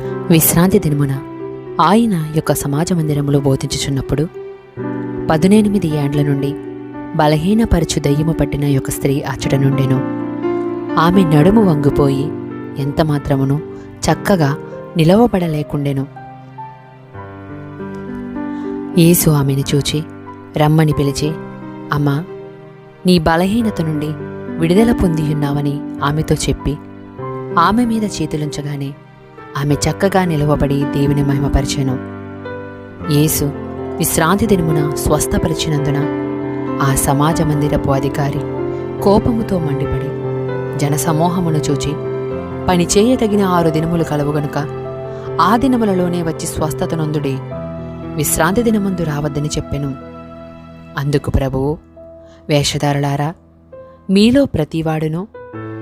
విశ్రాంతి దినమున ఆయన యొక్క సమాజ మందిరములో బోధించుచున్నప్పుడు పదునెనిమిది ఏండ్ల నుండి బలహీనపరచు దయ్యము పట్టిన యొక్క స్త్రీ అచ్చట నుండెను. ఆమె నడుము వంగిపోయి ఎంత మాత్రమును చక్కగా నిలవబడలేకుండెను. యేసు ఆమెను చూచి రమ్మని పిలిచి అమ్మా నీ బలహీనత నుండి విడుదల పొందియున్నావని ఆమెతో చెప్పి ఆమె మీద చేతులుంచగానే ఆమె చక్కగా నిలవబడి దేవుని మహిమపరిచెను. యేసు విశ్రాంతి దినమున స్వస్థపరిచినందున ఆ సమాజ మందిరపు అధికారి కోపముతో మండిపడి జనసమూహమును చూచి పని చేయదగిన ఆరు దినములు కలవు గనుక ఆ దినములలోనే వచ్చి స్వస్థత నొందుడి. విశ్రాంతి దినమందు రావద్దని చెప్పెను. అందుకు ప్రభువు వేషధారులారా మీలో ప్రతివాడును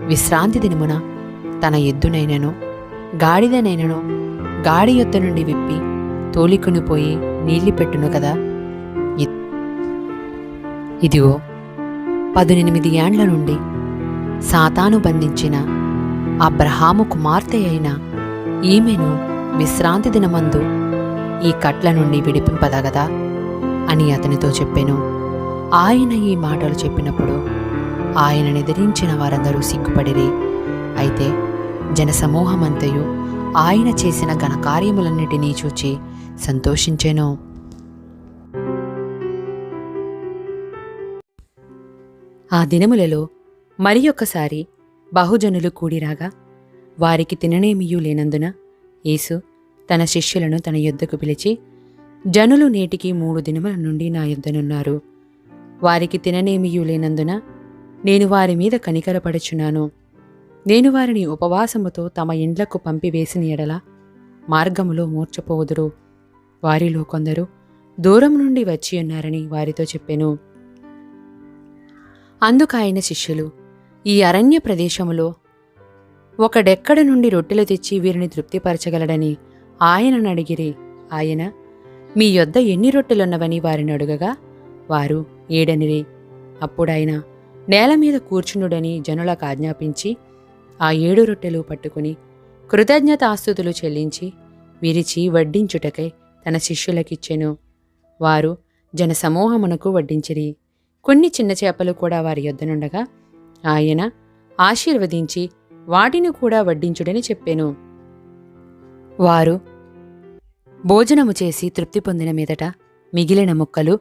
విశ్రాంతి దినమున తన ఎద్దునైనను గాడిదనైనను గాడి యొద్ద నుండి విప్పి తోలికొని పోయి నీళ్ళు పెట్టును కదా. ఇదిగో పదునెనిమిది ఏండ్ల నుండి సాతాను బంధించిన అబ్రహాము కుమార్తె అయిన ఈమెను విశ్రాంతి దినమందు ఈ కట్ల నుండి విడిపింపదగదా అని అతనితో చెప్పాను. ఆయన ఈ మాటలు చెప్పినప్పుడు ఆయన నిద్రించిన వారందరూ సిగ్గుపడిరి. అయితే జనసమూహమంతయు ఆయన చేసిన ఘనకార్యములన్నిటినీ చూచి సంతోషించెను. ఆ దినములలో మరి ఒక్కసారి బహుజనులు కూడిరాగా వారికి తిననేమియూ లేనందున యేసు తన శిష్యులను తన యొద్దకు పిలిచి జనులు నేటికి మూడు దినముల నుండి నా యొద్దనున్నారు. వారికి తిననేమియూ లేనందున నేను వారి మీద కనికరపడుచున్నాను. నేను వారిని ఉపవాసముతో తమ ఇండ్లకు పంపివేసిన ఎడల మార్గములో మూర్చపోవుదురు వారిలో కొందరు దూరం నుండి వచ్చి ఉన్నారని వారితో చెప్పెను. అందుకాయన శిష్యులు ఈ అరణ్య ప్రదేశములో ఒకడెక్కడ నుండి రొట్టెలు తెచ్చి వీరిని తృప్తిపరచగలడని ఆయనను అడిగిరి. ఆయన మీ యొద్ద ఎన్ని రొట్టెలున్నవని వారిని అడుగగా వారు ఏడనిరి. అప్పుడాయన నేల మీద కూర్చునుడని జనులకు ఆజ్ఞాపించి ఆ ఏడు రొట్టెలు పట్టుకుని కృతజ్ఞతాస్తుతులు చెల్లించి విరిచి వడ్డించుటకై తన శిష్యులకిచ్చెను. వారు జనసమూహమునకు వడ్డించిరి. కొన్ని చిన్న చేపలు కూడా వారి యొద్దనుండగా ఆయన ఆశీర్వదించి వాటిని కూడా వడ్డించుడని చెప్పాను. వారు భోజనము చేసి తృప్తి పొందిన మీదట మిగిలిన ముక్కలు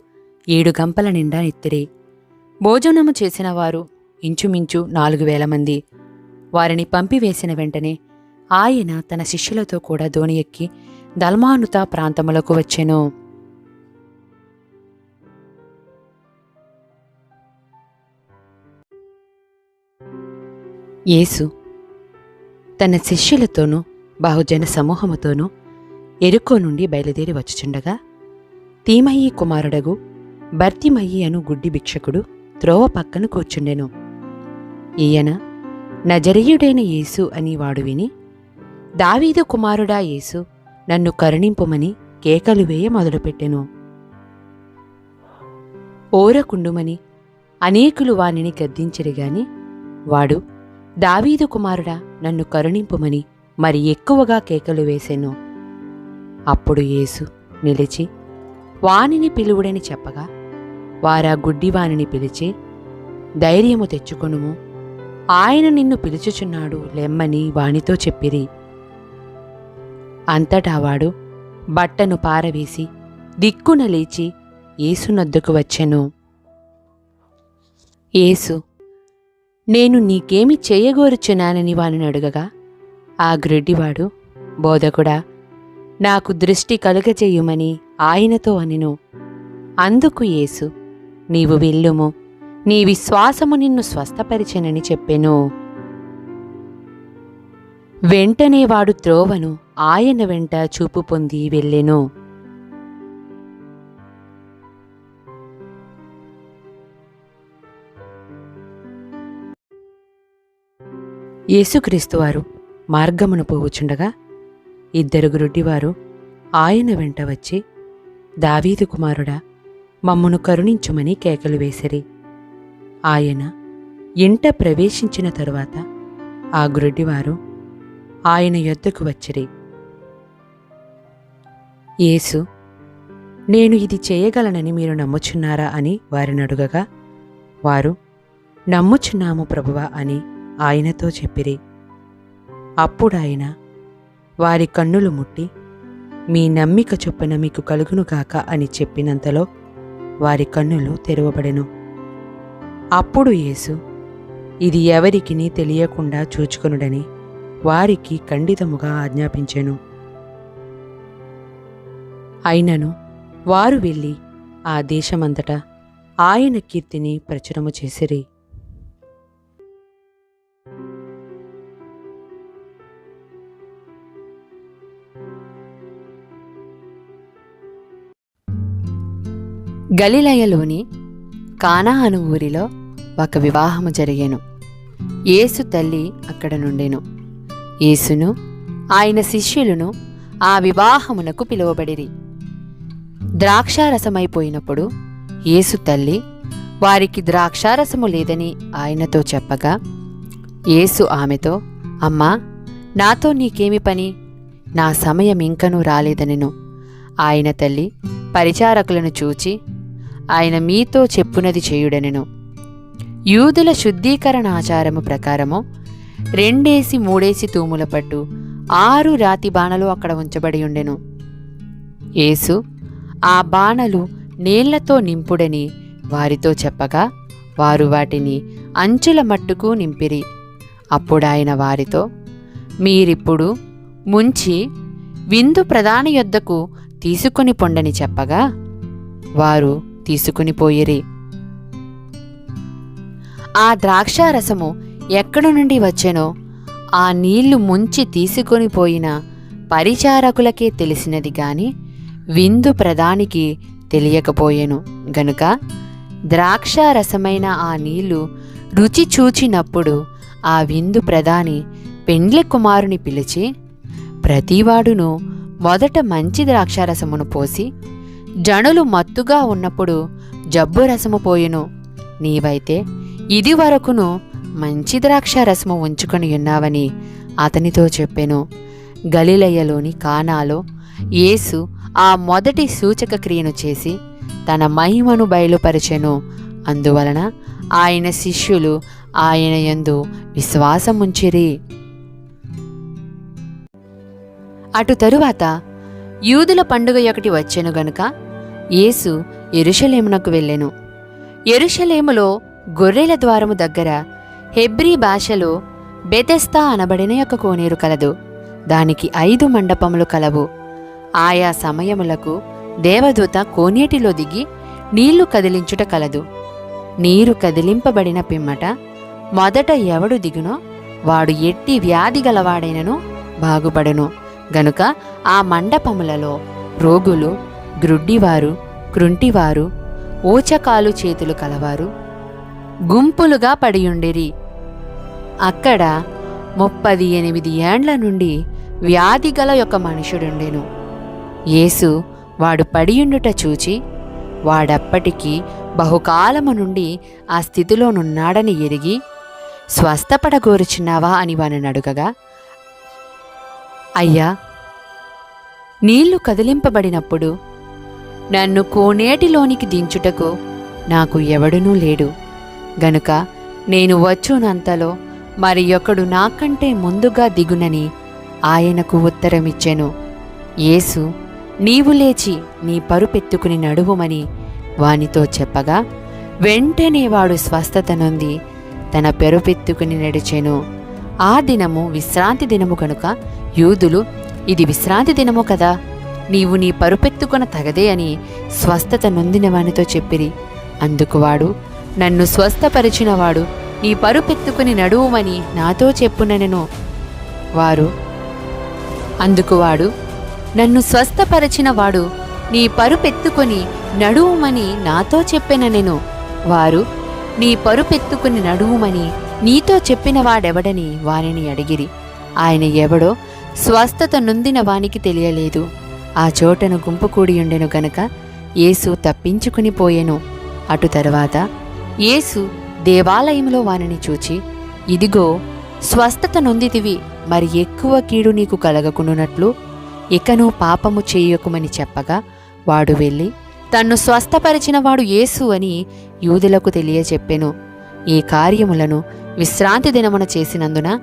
ఏడు గంపల నిండా నెత్తిరి. భోజనము చేసిన వారు ఇంచుమించు నాలుగు వేల మంది. వారిని పంపివేసిన వెంటనే ఆయన తన శిష్యులతో కూడా దోణి ఎక్కి దల్మానుత ప్రాంతములకు వచ్చెను. యేసు తన శిష్యులతోనూ బహుజన సమూహముతోనూ ఎరుకో నుండి బయలుదేరి వచ్చుచుండగా తీమయ్యి కుమారుడగు భర్తిమయ్యి అను గుడ్డి భిక్షకుడు త్రోవ పక్కన కూర్చుండెను. ఈయన నజరీయుడైన యేసు అని వాడు విని దావీదు కుమారుడా యేసు నన్ను కరుణింపుమని కేకలు వేయ మొదలుపెట్టెను. ఓరకుండుమని అనేకులు వానిని గద్దించిరి గాని వాడు దావీదు కుమారుడా నన్ను కరుణింపుమని మరి ఎక్కువగా కేకలు వేసెను. అప్పుడు యేసు నిలిచి వానిని పిలువుడని చెప్పగా వారా గుడ్డివానిని పిలిచి ధైర్యము తెచ్చుకొనుము ఆయన నిన్ను పిలుచుచున్నాడు లెమ్మని వానితో చెప్పిరి. అంతటా వాడు బట్టను పారవేసి దిక్కున లేచి యేసునొద్దకు వచ్చెను. ఏసు నేను నీకేమి చేయగోరుచున్నానని వాని అడుగగా ఆ గ్రెడ్డివాడు బోధకుడా నాకు దృష్టి కలుగజేయుమని ఆయనతో అనిను. అందుకు యేసు నీవు వెళ్ళుము. నీ విశ్వాసము నిన్ను స్వస్థపరిచెనని చెప్పెను. వెంటనే వాడు త్రోవను ఆయన వెంట చూపు పొంది వెళ్ళెను. యేసుక్రీస్తువారు మార్గమును పోవుచుండగా ఇద్దరు గురుడ్డివారు ఆయన వెంట వచ్చి దావీదు కుమారుడా మమ్మును కరుణించుమని కేకలు వేసిరి. ఆయన ఇంట ప్రవేశించిన తరువాత ఆ గురుడివారు ఆయన యొద్దకు వచ్చిరి. యేసు నేను ఇది చేయగలనని మీరు నమ్ముచున్నారా? అని వారిని అడుగగా వారు నమ్ముచున్నాము ప్రభువా అని ఆయనతో చెప్పిరి. అప్పుడాయన వారి కన్నులు ముట్టి మీ నమ్మిక చొప్పున మీకు కలుగునుగాక అని చెప్పినంతలో వారి కన్నులు తెరవబడెను. అప్పుడు యేసు ఇది ఎవరికిని తెలియకుండా చూచుకొనుడని వారికి ఖండితముగా ఆజ్ఞాపించెను. అయినను వారు వెళ్ళి ఆ దేశమంతటా ఆయన కీర్తిని ప్రచురము చేసిరి. గలిలయలోని కానా అను ఊరిలో ఒక వివాహము జరిగాను. యేసు తల్లి అక్కడ నుండెను. యేసును ఆయన శిష్యులను ఆ వివాహమునకు పిలువబడిరి. ద్రాక్షారసమైపోయినప్పుడు యేసు తల్లి వారికి ద్రాక్షారసము లేదని ఆయనతో చెప్పగా యేసు ఆమెతో అమ్మా నాతో నీకేమి పని? నా సమయం ఇంకనూ రాలేదనెను. ఆయన తల్లి పరిచారకులను చూచి ఆయన మీతో చెప్పునది చేయుడనెను. యూదుల శుద్ధీకరణ ఆచారము ప్రకారము రెండేసి మూడేసి తూముల పట్టు ఆరు రాతి బాణలు అక్కడ ఉంచబడి ఉండెను. యేసు ఆ బాణలు నీళ్ళతో నింపుడని వారితో చెప్పగా వారు వాటిని అంచుల మట్టుకు నింపిరి. అప్పుడాయన వారితో మీరిప్పుడు ముంచి విందు ప్రధాని యొద్దకు తీసుకుని పొండని చెప్పగా వారు తీసుకుని పోయిరి. ఆ ద్రాక్షారసము ఎక్కడి నుండి వచ్చెనో ఆ నీళ్ళు ముంచి తీసుకొని పోయిన పరిచారకులకే తెలిసినది గాని విందు ప్రధానికి తెలియకపోయెను. గనుక ద్రాక్షారసమైన ఆ నీళ్ళు రుచి చూచినప్పుడు ఆ విందు ప్రధాని పెండ్లి కుమారుని పిలిచి ప్రతివాడును మొదట మంచి ద్రాక్షారసమును పోసి జనులు మత్తుగా ఉన్నప్పుడు జబ్బు రసము పోయెను. నీవైతే ఇది వరకును మంచి ద్రాక్షారసము ఉంచుకొని ఉన్నావని అతనితో చెప్పెను. గలిలయ్యలోని కానాలో యేసు ఆ మొదటి సూచక క్రియను చేసి తన మహిమను బయలుపరిచెను. అందువలన ఆయన శిష్యులు ఆయన యందు విశ్వాసముంచిరి. అటు తరువాత యూదుల పండుగ ఒకటి వచ్చెను గనుక యేసు ఎరుషలేమునకు వెళ్ళెను. ఎరుషలేములో గొర్రెల ద్వారము దగ్గర హెబ్రీ భాషలో బెతెస్తా అనబడిన యొక్క కోనేరు కలదు. దానికి ఐదు మండపములు కలవు. ఆయా సమయములకు దేవదూత కోనేటిలో దిగి నీళ్ళు కదిలించుట కలదు. నీరు కదిలింపబడిన పిమ్మట మొదట ఎవడు దిగునో వాడు ఎట్టి వ్యాధి గలవాడైనను బాగుపడును. గనుక ఆ మండపములలో రోగులు గ్రుడ్డివారు కృంటివారు ఓచకాలు చేతులు కలవారు. గుంపులుగా పడియుండిరి. అక్కడ ముప్పది ఎనిమిది ఏండ్ల నుండి వ్యాధి గల ఒక మనుషుడుండెను. యేసు వాడు పడియుండుట చూచి వాడప్పటికీ బహుకాలము నుండి ఆ స్థితిలోనున్నాడని ఎరిగి స్వస్థపడగోరుచున్నావా అని వాని అడుగగా అయ్యా నీళ్ళు కదిలింపబడినప్పుడు నన్ను కోనేటిలోనికి దించుటకు నాకు ఎవడునూ లేడు. గనుక నేను వచ్చునంతలో మరి ఒకడు నాకంటే ముందుగా దిగునని ఆయనకు ఉత్తరమిచ్చెను. యేసు నీవు లేచి నీ పరుపెత్తుకుని నడువుమని వానితో చెప్పగా వెంటనే వాడు స్వస్థత నొంది తన పెరుపెత్తుకుని నడిచెను. ఆ దినము విశ్రాంతి దినము కనుక యూదులు ఇది విశ్రాంతి దినము కదా నీవు నీ పరుపెత్తుకొన తగదే అని స్వస్థత నొందిన వానితో చెప్పిరి. అందుకు వాడు నన్ను స్వస్థపరిచినవాడు. నీ పరుపెత్తుకుని నడువుమని నాతో చెప్పుననెను. వారు అందుకు వాడు నన్ను స్వస్థపరచినవాడు నీ పరుపెత్తుకొని నడువుమని నాతో చెప్పిన నేను వారు నీ పరుపెత్తుకుని నడువుమని నీతో చెప్పిన వాడెవడని వారిని అడిగిరి. ఆయన ఎవడో స్వస్థత నొందిన వానికి తెలియలేదు. ఆ చోటను గుంపు కూడియుండెను గనక యేసు తప్పించుకుని పోయెను. అటు తరువాత యేసు దేవాలయంలో వానిని చూచి ఇదిగో స్వస్థత నొందితివి మరి ఎక్కువ కీడు నీకు కలగకునున్నట్లు ఇకను పాపము చేయకుమని చెప్పగా వాడు వెళ్ళి తన్ను స్వస్థపరిచిన వాడు యేసు అని యూదులకు తెలియచెప్పెను ఈ కార్యములను విశ్రాంతి దినమున చేసినందున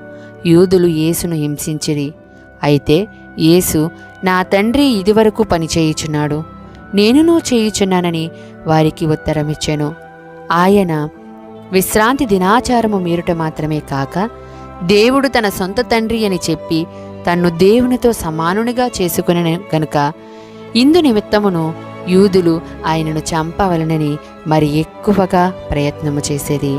యూదులు యేసును హింసించిరి. అయితే యేసు నా తండ్రి ఇదివరకు పనిచేయుచున్నాడు. నేనునూ చేయుచున్నానని వారికి ఉత్తరమిచ్చాను. ఆయన విశ్రాంతి దినాచారము మీరుట మాత్రమే కాక దేవుడు తన సొంత తండ్రి అని చెప్పి తన్ను దేవునితో సమానునిగా చేసుకుని గనుక ఇందు నిమిత్తమును యూదులు ఆయనను చంపవలనని మరి ఎక్కువగా ప్రయత్నము చేసేది.